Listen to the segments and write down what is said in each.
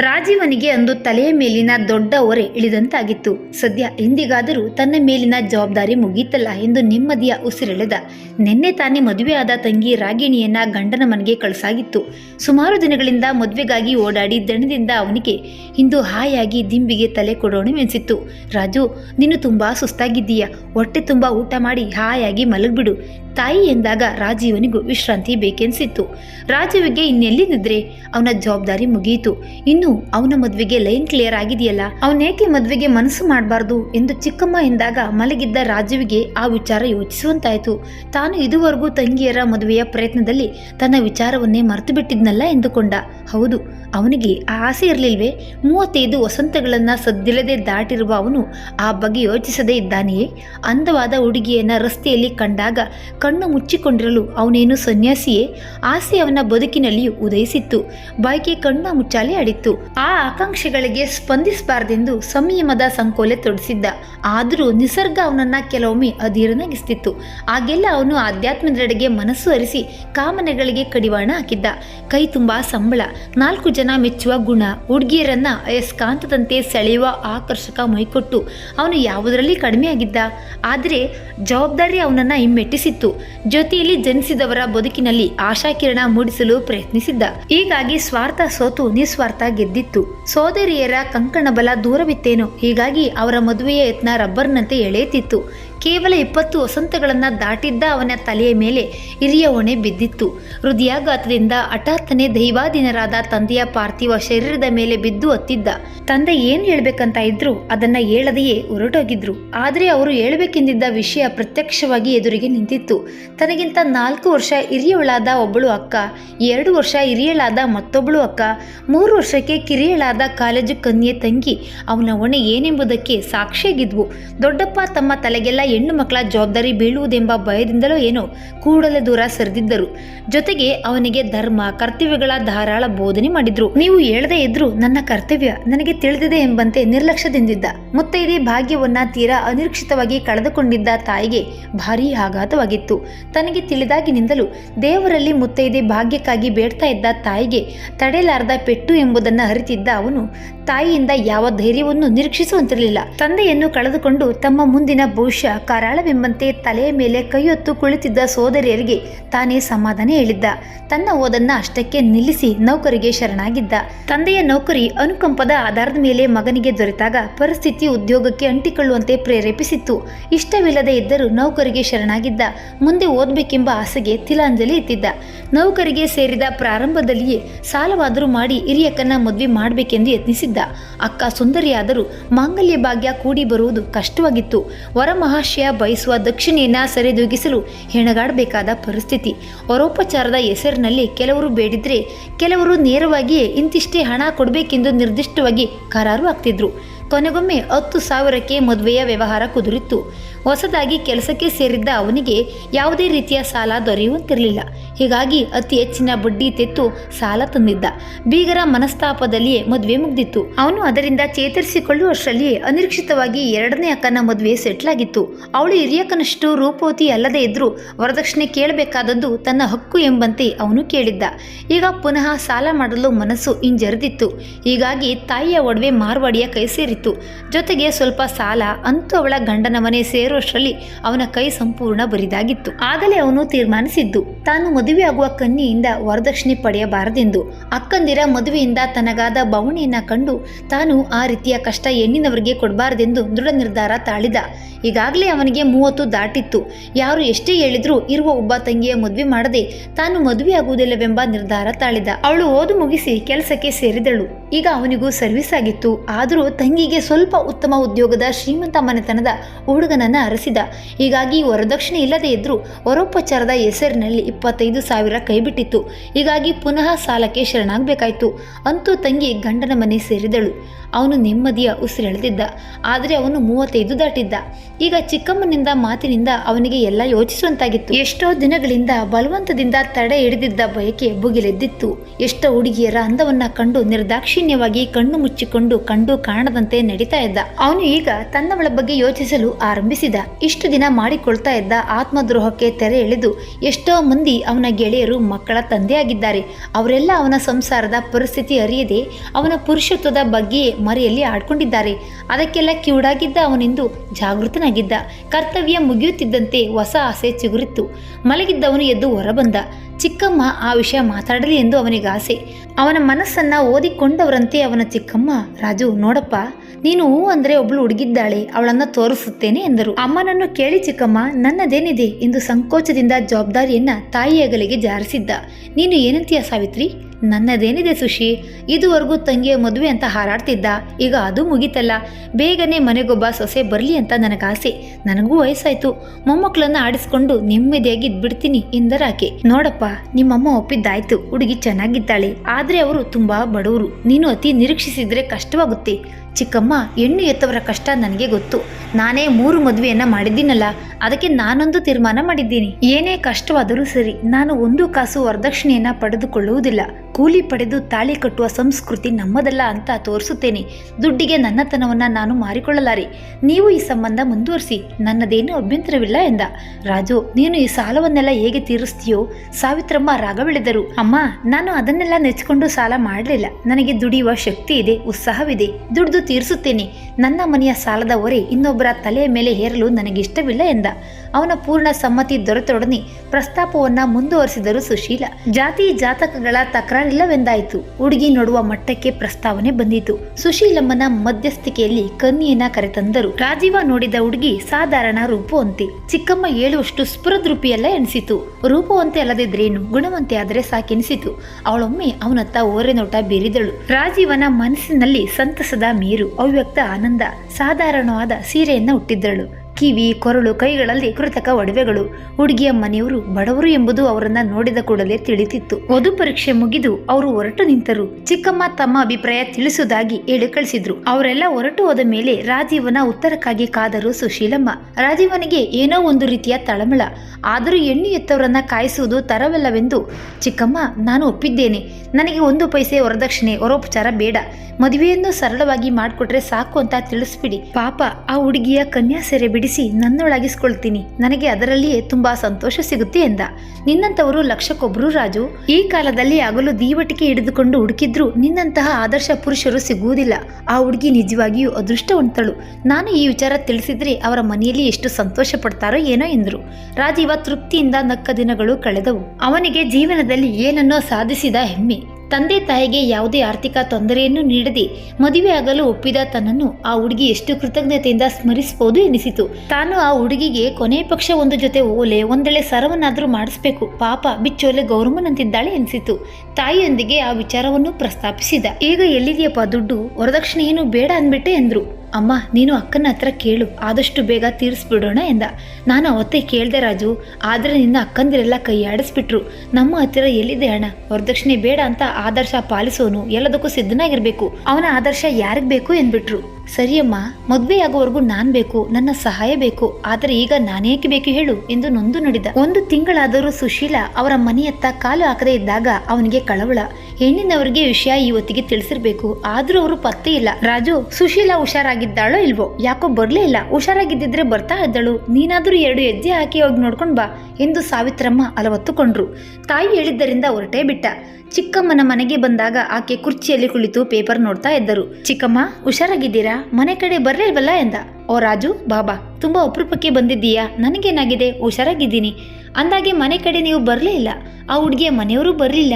ರಾಜೀವನಿಗೆ ಅಂದು ತಲೆಯ ಮೇಲಿನ ದೊಡ್ಡ ಹೊರೆ ಇಳಿದಂತಾಗಿತ್ತು. ಸದ್ಯ ಎಂದಿಗಾದರೂ ತನ್ನ ಮೇಲಿನ ಜವಾಬ್ದಾರಿ ಮುಗೀತಲ್ಲ ಎಂದು ನೆಮ್ಮದಿಯ ಉಸಿರೆಳೆದ. ನಿನ್ನೆ ತಾನೇ ಮದುವೆಯಾದ ತಂಗಿ ರಾಗಿಣಿಯನ್ನ ಗಂಡನ ಮನೆಗೆ ಕಳಸಾಗಿತ್ತು. ಸುಮಾರು ದಿನಗಳಿಂದ ಮದುವೆಗಾಗಿ ಓಡಾಡಿ ದಣದಿಂದ ಅವನಿಗೆ ಇಂದು ಹಾಯಾಗಿ ದಿಂಬಿಗೆ ತಲೆ ಕೊಡೋಣವೆನಿಸಿತ್ತು. ರಾಜು, ನೀನು ತುಂಬಾ ಸುಸ್ತಾಗಿದ್ದೀಯ? ಹೊಟ್ಟೆ ತುಂಬ ಊಟ ಮಾಡಿ ಹಾಯಾಗಿ ಮಲಗ್ಬಿಡು. ತಾಯಿ ಎಂದಾಗ ರಾಜೀವನಿಗೂ ವಿಶ್ರಾಂತಿ ಬೇಕೆನಿಸಿತ್ತು. ರಾಜೀವಿಗೆ ಇನ್ನೆಲ್ಲಿ ನಿದ್ರೆ? ಅವನ ಜವಾಬ್ದಾರಿ ಮುಗಿಯಿತು ಇನ್ನು ಅವನ ಮದುವೆಗೆ ಲೈನ್ ಕ್ಲಿಯರ್ ಆಗಿದೆಯಲ್ಲ? ಅವನೇಕೆ ಮದುವೆಗೆ ಮನಸ್ಸು ಮಾಡಬಾರ್ದು ಎಂದು ಚಿಕ್ಕಮ್ಮ ಎಂದಾಗ ಮಲಗಿದ್ದ ರಾಜೀವಿಗೆ ಆ ವಿಚಾರ ಯೋಚಿಸುವಂತಾಯಿತು. ತಾನು ಇದುವರೆಗೂ ತಂಗಿಯರ ಮದುವೆಯ ಪ್ರಯತ್ನದಲ್ಲಿ ತನ್ನ ವಿಚಾರವನ್ನೇ ಮರೆತು ಬಿಟ್ಟಿದ್ನಲ್ಲ ಎಂದುಕೊಂಡ. ಹೌದು, ಅವನಿಗೆ ಆ ಆಸೆ ಇರಲಿಲ್ವೇ? ಮೂವತ್ತೈದು ವಸಂತಗಳನ್ನ ಸದ್ದಿಲ್ಲದೆ ದಾಟಿರುವ ಅವನು ಆ ಬಗ್ಗೆ ಯೋಚಿಸದೇ ಇದ್ದಾನೆಯೇ? ಅಂದವಾದ ಹುಡುಗಿಯನ್ನ ರಸ್ತೆಯಲ್ಲಿ ಕಂಡಾಗ ಕಣ್ಣು ಮುಚ್ಚಿಕೊಂಡಿರಲು ಅವನೇನು ಸನ್ಯಾಸಿಯೇ? ಆಸೆ ಅವನ ಬದುಕಿನಲ್ಲಿಯೂ ಉದಯಿಸಿತ್ತು. ಬಾಯ್ಗೆ ಕಣ್ಣು ಮುಚ್ಚಾಲೆ ಆಡಿತ್ತು. ಆ ಆಕಾಂಕ್ಷೆಗಳಿಗೆ ಸ್ಪಂದಿಸಬಾರ್ದೆಂದು ಸಂಯಮದ ಸಂಕೋಲೆ ತೊಡಿಸಿದ್ದ. ಆದರೂ ನಿಸರ್ಗ ಅವನನ್ನ ಕೆಲವೊಮ್ಮೆ ಅಧೀರನಾಗಿಸ್ತಿತ್ತು. ಆಗೆಲ್ಲ ಅವನು ಆಧ್ಯಾತ್ಮದೆಡೆಗೆ ಮನಸ್ಸು ಹರಿಸಿ ಕಾಮನೆಗಳಿಗೆ ಕಡಿವಾಣ ಹಾಕಿದ್ದ. ಕೈ ತುಂಬಾ ಸಂಬಳ. ನಾಲ್ಕು ಜನ ಮೆಚ್ಚುವ ಗುಣ. ಹುಡುಗಿಯರನ್ನ ಅಯಸ್ಕಾಂತದಂತೆ ಸೆಳೆಯುವ ಆಕರ್ಷಕ ಮೈಕೊಟ್ಟು ಅವನು ಯಾವುದರಲ್ಲಿ ಕಡಿಮೆಯಾಗಿದ್ದ? ಆದರೆ ಜವಾಬ್ದಾರಿ ಅವನನ್ನ ಹಿಮ್ಮೆಟ್ಟಿಸಿತ್ತು. ಜೊತೆಯಲ್ಲಿ ಜನಿಸಿದವರ ಬದುಕಿನಲ್ಲಿ ಆಶಾಕಿರಣ ಮೂಡಿಸಲು ಪ್ರಯತ್ನಿಸಿದ್ದ. ಹೀಗಾಗಿ ಸ್ವಾರ್ಥ ಸೋತು ನಿಸ್ವಾರ್ಥ ಗೆದ್ದಿತ್ತು. ಸೋದರಿಯರ ಕಂಕಣ ಬಲ ದೂರವಿತ್ತೇನೋ? ಹೀಗಾಗಿ ಅವರ ಮದುವೆಯ ಯತ್ನ ರಬ್ಬರ್ನಂತೆ ಎಳೆಯುತ್ತಿತ್ತು. ಕೇವಲ ಇಪ್ಪತ್ತು ವಸಂತಗಳನ್ನು ದಾಟಿದ್ದ ಅವನ ತಲೆಯ ಮೇಲೆ ಹಿರಿಯ ಹೊಣೆ ಬಿದ್ದಿತ್ತು. ಹೃದಯಾಘಾತದಿಂದ ಹಠಾತ್ತನೆ ದೈವಾಧೀನರಾದ ತಂದೆಯ ಪಾರ್ಥಿವ ಶರೀರದ ಮೇಲೆ ಬಿದ್ದು ಹತ್ತಿದ್ದ. ತಂದೆ ಏನು ಹೇಳಬೇಕಂತ ಇದ್ರು, ಅದನ್ನ ಹೇಳದೆಯೇ ಹೊರಟೋಗಿದ್ರು. ಆದರೆ ಅವರು ಹೇಳಬೇಕೆಂದಿದ್ದ ವಿಷಯ ಪ್ರತ್ಯಕ್ಷವಾಗಿ ಎದುರಿಗೆ ನಿಂತಿತ್ತು. ತನಗಿಂತ ನಾಲ್ಕು ವರ್ಷ ಹಿರಿಯವಳಾದ ಒಬ್ಬಳು ಅಕ್ಕ, ಎರಡು ವರ್ಷ ಹಿರಿಯಳಾದ ಮತ್ತೊಬ್ಬಳು ಅಕ್ಕ, ಮೂರು ವರ್ಷಕ್ಕೆ ಕಿರಿಯಳಾದ ಕಾಲೇಜು ಕನ್ಯೆ ತಂಗಿ. ಅವನ ಹೊಣೆ ಏನೆಂಬುದಕ್ಕೆ ಸಾಕ್ಷಿಯಾಗಿದ್ವು. ದೊಡ್ಡಪ್ಪ ತಮ್ಮ ತಲೆಗೆಲ್ಲ ಹೆಣ್ಣು ಮಕ್ಕಳ ಜವಾಬ್ದಾರಿ ಬೀಳುವುದೆಂಬ ಭಯದಿಂದಲೋ ಏನೋ ಕೂಡಲೇ ದೂರ ಸರಿದಿದ್ದರು. ಜೊತೆಗೆ ಅವನಿಗೆ ಧರ್ಮ, ಕರ್ತವ್ಯಗಳ ಧಾರಾಳ ಬೋಧನೆ ಮಾಡಿದ್ರು. ನೀವು ಹೇಳದೇ ಇದ್ರು ನನ್ನ ಕರ್ತವ್ಯ ನನಗೆ ತಿಳಿದಿದೆ ಎಂಬಂತೆ ನಿರ್ಲಕ್ಷ್ಯದಿಂದಿದ್ದ. ಮುತ್ತೈದೆ ಭಾಗ್ಯವನ್ನ ತೀರಾ ಅನಿರೀಕ್ಷಿತವಾಗಿ ಕಳೆದುಕೊಂಡಿದ್ದ ತಾಯಿಗೆ ಭಾರೀ ಆಘಾತವಾಗಿತ್ತು. ತನಗೆ ತಿಳಿದಾಗಿನಿಂದಲೂ ದೇವರಲ್ಲಿ ಮುತ್ತೈದೆ ಭಾಗ್ಯಕ್ಕಾಗಿ ಬೇಡ್ತಾ ಇದ್ದ ತಾಯಿಗೆ ತಡೆಯಲಾರದ ಪೆಟ್ಟು ಎಂಬುದನ್ನು ಅರಿತಿದ್ದ ಅವನು, ತಾಯಿಯಿಂದ ಯಾವ ಧೈರ್ಯವನ್ನು ನಿರೀಕ್ಷಿಸುವಂತಿರಲಿಲ್ಲ. ತಂದೆಯನ್ನು ಕಳೆದುಕೊಂಡು ತಮ್ಮ ಮುಂದಿನ ಭವಿಷ್ಯ ಕರಾಳವೆಂಬಂತೆ ತಲೆಯ ಮೇಲೆ ಕೈಯೊತ್ತು ಕುಳಿತಿದ್ದ ಸೋದರಿಯರಿಗೆ ತಾನೇ ಸಮಾಧಾನ ಹೇಳಿದ್ದ. ತನ್ನ ಓದನ್ನ ಅಷ್ಟಕ್ಕೆ ನಿಲ್ಲಿಸಿ ನೌಕರಿಗೆ ಶರಣಾಗಿದ್ದ. ತಂದೆಯ ನೌಕರಿ ಅನುಕಂಪದ ಆಧಾರದ ಮೇಲೆ ಮಗನಿಗೆ ದೊರೆತಾಗ ಪರಿಸ್ಥಿತಿ ಉದ್ಯೋಗಕ್ಕೆ ಅಂಟಿಕೊಳ್ಳುವಂತೆ ಪ್ರೇರೇಪಿಸಿತ್ತು. ಇಷ್ಟವಿಲ್ಲದೆ ಇದ್ದರೂ ನೌಕರಿಗೆ ಶರಣಾಗಿದ್ದ. ಮುಂದೆ ಓದಬೇಕೆಂಬ ಆಸೆಗೆ ತಿಲಾಂಜಲಿ ಇತ್ತಿದ್ದ ನೌಕರಿಗೆ ಸೇರಿದ ಪ್ರಾರಂಭದಲ್ಲಿಯೇ ಸಾಲವಾದರೂ ಮಾಡಿ ಹಿರಿಯಕ್ಕನ್ನ ಮದುವೆ ಮಾಡಬೇಕೆಂದು ಯತ್ನಿಸಿದ್ದ. ಅಕ್ಕ ಸುಂದರಿಯಾದರೂ ಮಾಂಗಲ್ಯ ಭಾಗ್ಯ ಕೂಡಿ ಬರುವುದು ಕಷ್ಟವಾಗಿತ್ತು. ವರಮಹಾಶಯ ಬಯಸುವ ದಕ್ಷಿಣೆಯನ್ನ ಸರಿದೂಗಿಸಲು ಹೆಣಗಾಡಬೇಕಾದ ಪರಿಸ್ಥಿತಿ. ವರೋಪಚಾರದ ಹೆಸರಿನಲ್ಲಿ ಕೆಲವರು ಬೇಡಿದ್ರೆ ಕೆಲವರು ನೇರವಾಗಿಯೇ ಇಂತಿಷ್ಟೇ ಹಣ ಕೊಡಬೇಕೆಂದು ನಿರ್ದಿಷ್ಟವಾಗಿ ಕರಾರು ಆಗ್ತಿದ್ರು. ಕೊನೆಗೊಮ್ಮೆ ಹತ್ತು ಸಾವಿರಕ್ಕೆ ಮದುವೆಯ ವ್ಯವಹಾರ ಕುದುರಿತ್ತು. ಹೊಸದಾಗಿ ಕೆಲಸಕ್ಕೆ ಸೇರಿದ್ದ ಅವನಿಗೆ ಯಾವುದೇ ರೀತಿಯ ಸಾಲ ದೊರೆಯುವಂತಿರಲಿಲ್ಲ. ಹೀಗಾಗಿ ಅತಿ ಹೆಚ್ಚಿನ ಬಡ್ಡಿ ತೆತ್ತು ಸಾಲ ತಂದಿದ್ದ. ಬೀಗರ ಮನಸ್ತಾಪದಲ್ಲಿಯೇ ಮದುವೆ ಮುಗ್ದಿತ್ತು. ಅವನು ಅದರಿಂದ ಚೇತರಿಸಿಕೊಳ್ಳುವಷ್ಟರಲ್ಲಿಯೇ ಅನಿರೀಕ್ಷಿತವಾಗಿ ಎರಡನೇ ಅಕ್ಕನ ಮದುವೆ ಸೆಟ್ಲ್ ಆಗಿತ್ತು ಅವಳು ಹಿರಿಯಕ್ಕನಷ್ಟು ರೂಪವತಿ ಅಲ್ಲದೆ ಇದ್ರೂ ವರದಕ್ಷಿಣೆ ಕೇಳಬೇಕಾದದ್ದು ತನ್ನ ಹಕ್ಕು ಎಂಬಂತೆ ಅವನು ಕೇಳಿದ್ದ. ಈಗ ಪುನಃ ಸಾಲ ಮಾಡಲು ಮನಸ್ಸು ಹಿಂಜರಿದಿತ್ತು. ಹೀಗಾಗಿ ತಾಯಿಯ ಒಡವೆ ಮಾರ್ವಾಡಿಯ ಕೈ ಸೇರಿತ್ತು ಜೊತೆಗೆ ಸ್ವಲ್ಪ ಸಾಲ ಅಂತೂ ಅವಳ ಗಂಡನ ಮನೆ ಸೇರುವಷ್ಟರಲ್ಲಿ ಅವನ ಕೈ ಸಂಪೂರ್ಣ ಬರಿದಾಗಿತ್ತು. ಆಗಲೇ ಅವನು ತೀರ್ಮಾನಿಸಿದ್ದು, ತಾನು ಮದುವೆಯಾಗುವ ಕನ್ನಿಯಿಂದ ವರದಕ್ಷಿಣೆ ಪಡೆಯಬಾರದೆಂದು. ಅಕ್ಕಂದಿರ ಮದುವೆಯಿಂದ ತನಗಾದ ಬವಣೆಯನ್ನ ಕಂಡು ತಾನು ಆ ರೀತಿಯ ಕಷ್ಟ ಹೆಣ್ಣಿನವರಿಗೆ ಕೊಡಬಾರದೆಂದು ದೃಢ ನಿರ್ಧಾರ ತಾಳಿದ. ಈಗಾಗಲೇ ಅವನಿಗೆ ಮೂವತ್ತು ದಾಟಿತ್ತು. ಯಾರು ಎಷ್ಟೇ ಹೇಳಿದ್ರೂ ಇರುವ ಒಬ್ಬ ತಂಗಿಯ ಮದುವೆ ಮಾಡದೆ ತಾನು ಮದುವೆಯಾಗುವುದಿಲ್ಲವೆಂಬ ನಿರ್ಧಾರ ತಾಳಿದ. ಅವಳು ಓದು ಮುಗಿಸಿ ಕೆಲಸಕ್ಕೆ ಸೇರಿದಳು. ಈಗ ಅವನಿಗೂ ಸರ್ವಿಸ್ ಆಗಿತ್ತು. ಆದರೂ ತಂಗಿಗೆ ಸ್ವಲ್ಪ ಉತ್ತಮ ಉದ್ಯೋಗದ ಶ್ರೀಮಂತ ಮನೆತನದ ಹುಡುಗನನ್ನ ಅರಸಿದ. ಹೀಗಾಗಿ ವರದಕ್ಷಿಣೆ ಇಲ್ಲದೆ ಇದ್ದರೂ ವರೋಪಚಾರದ ಹೆಸರಿನಲ್ಲಿ ಇಪ್ಪತ್ತೈದು ಸಾವಿರ ಕೈಬಿಟ್ಟಿತ್ತು. ಹೀಗಾಗಿ ಪುನಃ ಸಾಲಕ್ಕೆ ಶರಣಾಗಬೇಕಾಯಿತು. ಅಂತೂ ತಂಗಿ ಗಂಡನ ಮನೆ ಸೇರಿದಳು. ಅವನು ನೆಮ್ಮದಿಯ ಉಸಿರೆಳೆದಿದ್ದ. ಆದರೆ ಅವನು ಮೂವತ್ತೈದು ದಾಟಿದ್ದ. ಈಗ ಚಿಕ್ಕಮ್ಮನಿಂದ ಮಾತಿನಿಂದ ಅವನಿಗೆ ಎಲ್ಲ ಯೋಚಿಸುವಂತಾಗಿತ್ತು. ಎಷ್ಟೋ ದಿನಗಳಿಂದ ಬಲವಂತದಿಂದ ತಡೆ ಹಿಡಿದಿದ್ದ ಬಯಕೆ ಬುಗಿಲೆದ್ದಿತ್ತು ಎಷ್ಟೋ ಹುಡುಗಿಯರ ಅಂದವನ್ನ ಕಂಡು ನಿರ್ದಾಕ್ಷಿಣ್ಯವಾಗಿ ಕಣ್ಣು ಮುಚ್ಚಿಕೊಂಡು ಕಂಡು ಕಾಣದಂತೆ ನಡೀತಾ ಇದ್ದ. ಅವನು ಈಗ ತನ್ನವಳ ಬಗ್ಗೆ ಯೋಚಿಸಲು ಆರಂಭಿಸಿದ. ಇಷ್ಟು ದಿನ ಮಾಡಿಕೊಳ್ತಾ ಇದ್ದ ಆತ್ಮದ್ರೋಹಕ್ಕೆ ತೆರೆ ಎಳೆದು ಎಷ್ಟೋ ಮಂದಿ ಅವನ ಗೆಳೆಯರು ಮಕ್ಕಳ ತಂದೆಯಾಗಿದ್ದಾರೆ. ಅವರೆಲ್ಲ ಅವನ ಸಂಸಾರದ ಪರಿಸ್ಥಿತಿ ಅರಿಯದೆ ಅವನ ಪುರುಷತ್ವದ ಬಗ್ಗೆಯೇ ಮರೆಯಲ್ಲಿ ಆಡ್ಕೊಂಡಿದ್ದಾರೆ. ಅದಕ್ಕೆಲ್ಲ ಕಿವುಡಾಗಿದ್ದ ಅವನೆಂದು ಜಾಗೃತನಾಗಿದ್ದ. ಕರ್ತವ್ಯ ಮುಗಿಯುತ್ತಿದ್ದಂತೆ ಹೊಸ ಆಸೆ ಚಿಗುರಿತ್ತು. ಮಲಗಿದ್ದವನು ಎದ್ದು ಹೊರಬಂದ. ಚಿಕ್ಕಮ್ಮ ಆ ವಿಷಯ ಮಾತಾಡಲಿ ಎಂದು ಅವನಿಗೆ ಆಸೆ ಅವನ ಮನಸ್ಸನ್ನ ಓದಿಕೊಂಡವರಂತೆ ಅವನ ಚಿಕ್ಕಮ್ಮ ರಾಜು, ನೋಡಪ್ಪ. ನೀನು ಅಂದ್ರೆ ಒಬ್ಳು ಹುಡುಗಿದ್ದಾಳೆ, ಅವಳನ್ನ ತೋರಿಸುತ್ತೇನೆ ಎಂದರು. ಅಮ್ಮನನ್ನು ಕೇಳಿ ಚಿಕ್ಕಮ್ಮ, ನನ್ನದೇನಿದೆ ಎಂದು ಸಂಕೋಚದಿಂದ ಜವಾಬ್ದಾರಿಯನ್ನ ತಾಯಿಯ ಹೆಗಲಿಗೆ ಜಾರಿಸಿದ್ದ. ನೀನು ಏನಂತೀಯ ಸಾವಿತ್ರಿ? ನನ್ನದೇನಿದೆ ಸುಶಿ? ಇದುವರೆಗೂ ತಂಗಿಯ ಮದುವೆ ಅಂತ ಹಾರಾಡ್ತಿದ್ದ. ಈಗ ಅದು ಮುಗಿತಲ್ಲ. ಬೇಗನೆ ಮನೆಗೊಬ್ಬ ಸೊಸೆ ಬರಲಿ ಅಂತ ನನಗಾಸೆ. ನನಗೂ ವಯಸ್ಸಾಯ್ತು. ಮೊಮ್ಮಕ್ಕಳನ್ನ ಆಡಿಸ್ಕೊಂಡು ನೆಮ್ಮದಿಯಾಗಿ ಇದ್ಬಿಡ್ತೀನಿ ಎಂದರಾಕೆ ನೋಡಪ್ಪ, ನಿಮ್ಮಮ್ಮ ಒಪ್ಪಿದ್ದಾಯ್ತು. ಹುಡುಗಿ ಚೆನ್ನಾಗಿದ್ದಾಳೆ. ಆದ್ರೆ ಅವರು ತುಂಬಾ ಬಡವರು. ನೀನು ಅತಿ ನಿರೀಕ್ಷಿಸಿದ್ರೆ ಕಷ್ಟವಾಗುತ್ತೆ. ಚಿಕ್ಕಮ್ಮ, ಹೆಣ್ಣು ಎತ್ತವರ ಕಷ್ಟ ನನಗೆ ಗೊತ್ತು. ನಾನೇ ಮೂರು ಮದುವೆಯನ್ನು ಮಾಡಿದ್ದೀನಲ್ಲ, ಅದಕ್ಕೆ ನಾನೊಂದು ತೀರ್ಮಾನ ಮಾಡಿದ್ದೀನಿ. ಏನೇ ಕಷ್ಟವಾದರೂ ಸರಿ, ನಾನು ಒಂದು ಕಾಸು ವರದಕ್ಷಿಣೆಯನ್ನು ಪಡೆದುಕೊಳ್ಳುವುದಿಲ್ಲ. ಕೂಲಿ ಪಡೆದು ತಾಳಿ ಕಟ್ಟುವ ಸಂಸ್ಕೃತಿ ನಮ್ಮದಲ್ಲ ಅಂತ ತೋರಿಸುತ್ತೇನೆ. ದುಡ್ಡಿಗೆ ನನ್ನತನವನ್ನು ನಾನು ಮಾರಿಕೊಳ್ಳಲಾರೆ. ನೀವು ಈ ಸಂಬಂಧ ಮುಂದುವರಿಸಿ. ನನ್ನದೇನು ಅಭ್ಯಂತರವಿಲ್ಲ ಎಂದ. ರಾಜು, ನೀನು ಈ ಸಾಲವನ್ನೆಲ್ಲ ಹೇಗೆ ತೀರಿಸ್ತೀಯೋ? ಸಾವಿತ್ರಮ್ಮ ರಾಗವೆಳೆದರು ಅಮ್ಮ, ನಾನು ಅದನ್ನೆಲ್ಲ ನೆಚ್ಚಿಕೊಂಡು ಸಾಲ ಮಾಡಲಿಲ್ಲ. ನನಗೆ ದುಡಿಯುವ ಶಕ್ತಿ ಇದೆ, ಉತ್ಸಾಹವಿದೆ. ದುಡಿದು ತೀರಿಸುತ್ತೇನೆ. ನನ್ನ ಮನೆಯ ಸಾಲದ ಹೊರೆ ಇನ್ನೊಬ್ಬರ ತಲೆಯ ಮೇಲೆ ಹೇರಲು ನನಗಿಷ್ಟವಿಲ್ಲ ಎಂದ. ಅವನ ಪೂರ್ಣ ಸಮ್ಮತಿ ದೊರೆತೊಡನೆ ಪ್ರಸ್ತಾಪವನ್ನ ಮುಂದುವರಿಸಿದರು ಸುಶೀಲ. ಜಾತಿ ಜಾತಕಗಳ ತಕರಾರಿಲ್ಲವೆಂದಾಯಿತು. ಹುಡುಗಿ ನೋಡುವ ಮಟ್ಟಕ್ಕೆ ಪ್ರಸ್ತಾವನೆ ಬಂದಿತು. ಸುಶೀಲಮ್ಮನ ಮಧ್ಯಸ್ಥಿಕೆಯಲ್ಲಿ ಕನ್ನಿಯನ್ನ ಕರೆತಂದರು. ರಾಜೀವ ನೋಡಿದ ಹುಡುಗಿ ಸಾಧಾರಣ ರೂಪವಂತೆ. ಚಿಕ್ಕಮ್ಮ ಹೇಳುವಷ್ಟು ಸ್ಫುರದ್ರೂಪಿಯಲ್ಲ ಎನಿಸಿತು. ರೂಪವಂತೆ ಅಲ್ಲದಿದ್ರೇನು? ಗುಣವಂತೆ ಆದರೆ ಸಾಕೆನಿಸಿತು. ಅವಳೊಮ್ಮೆ ಅವನತ್ತ ಓರೆ ನೋಟ ಬೀರಿದಳು. ರಾಜೀವನ ಮನಸ್ಸಿನಲ್ಲಿ ಸಂತಸದ ಮೇರು ಅವ್ಯಕ್ತ ಆನಂದ ಸಾಧಾರಣವಾದ ಸೀರೆಯನ್ನ ಹುಟ್ಟಿದ್ದಳು ಕಿವಿ, ಕೊರಳು ಕೈಗಳಲ್ಲಿ ಕೃತಕ ಒಡವೆಗಳು. ಹುಡುಗಿಯ ಮನೆಯವರು ಬಡವರು ಎಂಬುದು ಅವರನ್ನ ನೋಡಿದ ಕೂಡಲೇ ತಿಳಿತಿತ್ತು. ವಧು ಪರೀಕ್ಷೆ ಮುಗಿದು ಅವರು ಹೊರಟು ನಿಂತರು. ಚಿಕ್ಕಮ್ಮ ತಮ್ಮ ಅಭಿಪ್ರಾಯ ತಿಳಿಸುವುದಾಗಿ ಹೇಳಿ ಕಳಿಸಿದ್ರು. ಅವರೆಲ್ಲ ಹೊರಟು ಹೋದ ಮೇಲೆ ರಾಜೀವನ ಉತ್ತರಕ್ಕಾಗಿ ಕಾದರು ಸುಶೀಲಮ್ಮ. ರಾಜೀವನಿಗೆ ಏನೋ ಒಂದು ರೀತಿಯ ತಳಮಳ. ಆದರೂ ಎಣ್ಣೆ ಎತ್ತವರನ್ನ ಕಾಯಿಸುವುದು ತರವಲ್ಲವೆಂದು ಚಿಕ್ಕಮ್ಮ, ನಾನು ಒಪ್ಪಿದ್ದೇನೆ. ನನಗೆ ಒಂದು ಪೈಸೆ ವರದಕ್ಷಿಣೆ, ವರೋಪಚಾರ ಬೇಡ. ಮದುವೆಯನ್ನು ಸರಳವಾಗಿ ಮಾಡಿಕೊಟ್ರೆ ಸಾಕು ಅಂತ ತಿಳಿಸ್ಬಿಡಿ. ಪಾಪ, ಆ ಹುಡುಗಿಯ ಕನ್ಯಾ ಸೆರೆ ಬಿಡಿಸಿ ನನ್ನೊಳಗಿಸ್ಕೊಳ್ತೀನಿ. ನನಗೆ ಅದರಲ್ಲಿಯೇ ತುಂಬಾ ಸಂತೋಷ ಸಿಗುತ್ತೆ ಎಂದ. ನಿನ್ನಂತವರು ಲಕ್ಷಕ್ಕೊಬ್ರು ರಾಜು. ಈ ಕಾಲದಲ್ಲಿ ಆಗಲು ದೀವಟಿಕೆ ಹಿಡಿದುಕೊಂಡು ಹುಡುಕಿದ್ರು ನಿನ್ನಂತಹ ಆದರ್ಶ ಪುರುಷರು ಸಿಗುವುದಿಲ್ಲ. ಆ ಹುಡುಗಿ ನಿಜವಾಗಿಯೂ ಅದೃಷ್ಟವಂತಳು. ನಾನು ಈ ವಿಚಾರ ತಿಳಿಸಿದ್ರೆ ಅವರ ಮನೆಯಲ್ಲಿ ಎಷ್ಟು ಸಂತೋಷ ಪಡ್ತಾರೋ ಏನೋ ಎಂದರು. ರಾಜೀವ ತೃಪ್ತಿಯಿಂದ ನಕ್ಕ ದಿನಗಳು ಕಳೆದವು. ಅವನಿಗೆ ಜೀವನದಲ್ಲಿ ಏನನ್ನೋ ಸಾಧಿಸಿದ ಹೆಮ್ಮೆ. ತಂದೆ ತಾಯಿಗೆ ಯಾವುದೇ ಆರ್ಥಿಕ ತೊಂದರೆಯನ್ನು ನೀಡದೆ ಮದುವೆಯಾಗಲು ಒಪ್ಪಿದ ತನ್ನನ್ನು ಆ ಹುಡುಗಿ ಎಷ್ಟು ಕೃತಜ್ಞತೆಯಿಂದ ಸ್ಮರಿಸಬಹುದು ಎನಿಸಿತು. ತಾನು ಆ ಹುಡುಗಿಗೆ ಕೊನೆ ಪಕ್ಷ ಒಂದು ಜೊತೆ ಓಲೆ, ಒಂದೆಳೆ ಸರವನ್ನಾದರೂ ಮಾಡಿಸಬೇಕು. ಪಾಪ, ಬಿಚ್ಚೋಲೆ ಗೌರವನಂತಿದ್ದಾಳೆ ಎನಿಸಿತು. ತಾಯಿಯೊಂದಿಗೆ ಆ ವಿಚಾರವನ್ನು ಪ್ರಸ್ತಾಪಿಸಿದ. ಈಗ ಎಲ್ಲಿದೆಯಪ್ಪ ದುಡ್ಡು? ವರದಕ್ಷಿಣೆ ಏನು ಬೇಡ ಅಂದ್ಬಿಟ್ಟೆ ಎಂದ್ರು ಅಮ್ಮ, ನೀನು ಅಕ್ಕನ ಹತ್ರ ಕೇಳು. ಆದಷ್ಟು ಬೇಗ ತೀರಿಸ್ಬಿಡೋಣ ಎಂದ. ನಾನು ಅವತ್ತೇ ಕೇಳಿದೆ ರಾಜು, ಆದರೆ ನಿನ್ನ ಅಕ್ಕಂದಿರೆಲ್ಲ ಕೈ ಆಡಿಸ್ಬಿಟ್ರು. ನಮ್ಮ ಹತ್ತಿರ ಎಲ್ಲಿದೆ ಹಣ ವರದಕ್ಷಿಣೆ ಬೇಡ ಅಂತ ಆದರ್ಶ ಪಾಲಿಸೋನು. ಎಲ್ಲದಕ್ಕೂ ಸಿದ್ಧನಾಗಿರ್ಬೇಕು. ಅವನ ಆದರ್ಶ ಯಾರಿಗೆ ಬೇಕು ಎಂದ್ಬಿಟ್ರು. ಸರಿಯಮ್ಮ, ಮದುವೆಯಾಗುವವರೆಗೂ ನಾನ್ ಬೇಕು, ನನ್ನ ಸಹಾಯ ಬೇಕು, ಆದರೆ ಈಗ ನಾನೇಕೆ ಬೇಕು ಹೇಳು ಎಂದು ನೊಂದು ನುಡಿದ. ಒಂದು ತಿಂಗಳಾದರೂ ಸುಶೀಲ ಅವರ ಮನೆಯತ್ತ ಕಾಲು ಹಾಕದೇ ಇದ್ದಾಗ ಅವನಿಗೆ ಕಳವಳ. ಹೆಣ್ಣಿನವರಿಗೆ ವಿಷಯ ಇವತ್ತಿಗೆ ತಿಳಿಸಿರ್ಬೇಕು, ಆದ್ರೂ ಅವರು ಪತ್ತೆ ಇಲ್ಲ. ರಾಜು, ಸುಶೀಲ ಹುಷಾರಾಗಿದ್ದಾಳೋ ಇಲ್ವೋ? ಯಾಕೋ ಬರ್ಲೇ ಇಲ್ಲ. ಹುಷಾರಾಗಿದ್ದಿದ್ರೆ ಬರ್ತಾ ಇದ್ದಳು. ನೀನಾದ್ರೂ ಎರಡು ಹೆಜ್ಜೆ ಹಾಕಿ ಹೋಗಿ ನೋಡ್ಕೊಂಡ್ ಬಾ ಎಂದು ಸಾವಿತ್ರಮ್ಮ ಅಲವತ್ತುಕೊಂಡ್ರು. ತಾಯಿ ಹೇಳಿದ್ದರಿಂದ ಹೊರಟೇ ಬಿಟ್ಟ. ಚಿಕ್ಕಮ್ಮನ ಮನೆಗೆ ಬಂದಾಗ ಆಕೆ ಕುರ್ಚಿಯಲ್ಲಿ ಕುಳಿತು ಪೇಪರ್ ನೋಡ್ತಾ ಇದ್ದರು. ಚಿಕ್ಕಮ್ಮ, ಹುಷಾರಾಗಿದ್ದೀರಾ? ಮನೆ ಕಡೆ ಬರ್ಲಿಲ್ವಲ್ಲ ಎಂದ. ಓ ರಾಜು, ಬಾಬಾ, ತುಂಬಾ ಅಪರೂಪಕ್ಕೆ ಬಂದಿದ್ದೀಯಾ? ನನಗೇನಾಗಿದೆ? ಹುಷಾರಾಗಿದ್ದೀನಿ. ಅಂದಾಗೆ ಮನೆ ಕಡೆ ನೀವು ಬರಲೇ ಇಲ್ಲ. ಆ ಹುಡುಗಿಯ ಮನೆಯವರು ಬರಲಿಲ್ಲ.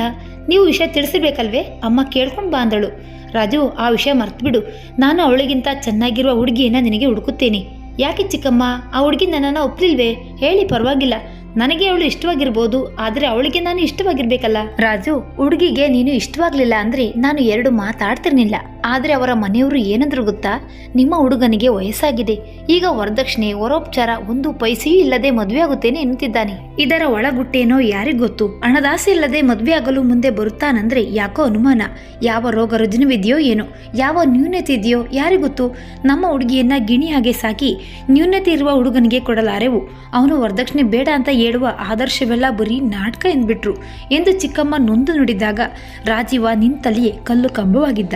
ನೀವು ವಿಷಯ ತಿಳಿಸಬೇಕಲ್ವೇ? ಅಮ್ಮ ಕೇಳ್ಕೊಂಡು ಬಾ ಅಂದಳು. ರಾಜು, ಆ ವಿಷಯ ಮರ್ತ್ಬಿಡು. ನಾನು ಅವಳಿಗಿಂತ ಚೆನ್ನಾಗಿರುವ ಹುಡುಗಿಯನ್ನ ನಿನಗೆ ಹುಡುಕುತ್ತೇನೆ. ಯಾಕೆ ಚಿಕ್ಕಮ್ಮ? ಆ ಹುಡುಗಿ ನನ್ನನ್ನು ಒಪ್ಲಿಲ್ವೇ? ಹೇಳಿ ಪರವಾಗಿಲ್ಲ. ನನಗೆ ಅವಳು ಇಷ್ಟವಾಗಿರ್ಬೋದು, ಆದರೆ ಅವಳಿಗೆ ನಾನು ಇಷ್ಟವಾಗಿರ್ಬೇಕಲ್ಲ? ರಾಜು, ಹುಡುಗಿಗೆ ನೀನು ಇಷ್ಟವಾಗ್ಲಿಲ್ಲ ಅಂದ್ರೆ ನಾನು ಎರಡು ಮಾತಾಡ್ತಿರ್ಲಿಲ್ಲ. ಆದರೆ ಅವರ ಮನೆಯವರು ಏನಂದ್ರು ಗೊತ್ತಾ? ನಿಮ್ಮ ಹುಡುಗನಿಗೆ ವಯಸ್ಸಾಗಿದೆ. ಈಗ ವರದಕ್ಷಿಣೆ, ವರೋಪಚಾರ ಒಂದು ಪೈಸೆಯೂ ಇಲ್ಲದೆ ಮದುವೆ ಆಗುತ್ತೇನೆ ಎನ್ನುತ್ತಿದ್ದಾನೆ. ಇದರ ಒಳಗುಟ್ಟೇನೋ ಯಾರಿಗ್ ಗೊತ್ತು? ಹಣದಾಸೆ ಇಲ್ಲದೆ ಮದುವೆ ಆಗಲು ಮುಂದೆ ಬರುತ್ತಾನಂದ್ರೆ ಯಾಕೋ ಅನುಮಾನ? ಯಾವ ರೋಗ ರುಜಿನವಿದೆಯೋ ಏನೋ? ಯಾವ ನ್ಯೂನತೆ ಇದೆಯೋ ಯಾರಿಗೊತ್ತು ನಮ್ಮ ಹುಡುಗಿಯನ್ನ ಗಿಣಿ ಹಾಗೆ ಸಾಕಿ ನ್ಯೂನತೆ ಇರುವ ಹುಡುಗನಿಗೆ ಕೊಡಲಾರೆವು. ಅವನು ವರದಕ್ಷಿಣೆ ಬೇಡ ಅಂತ ಹೇಳುವ ಆದರ್ಶವೆಲ್ಲ ಬರೀ ನಾಟಕ ಎಂದ್ಬಿಟ್ರು ಎಂದು ಚಿಕ್ಕಮ್ಮ ನೊಂದು ನುಡಿದಾಗ ರಾಜೀವ ನಿಂತಲ್ಲಿಯೇ ಕಲ್ಲು ಕಂಬವಾಗಿದ್ದ.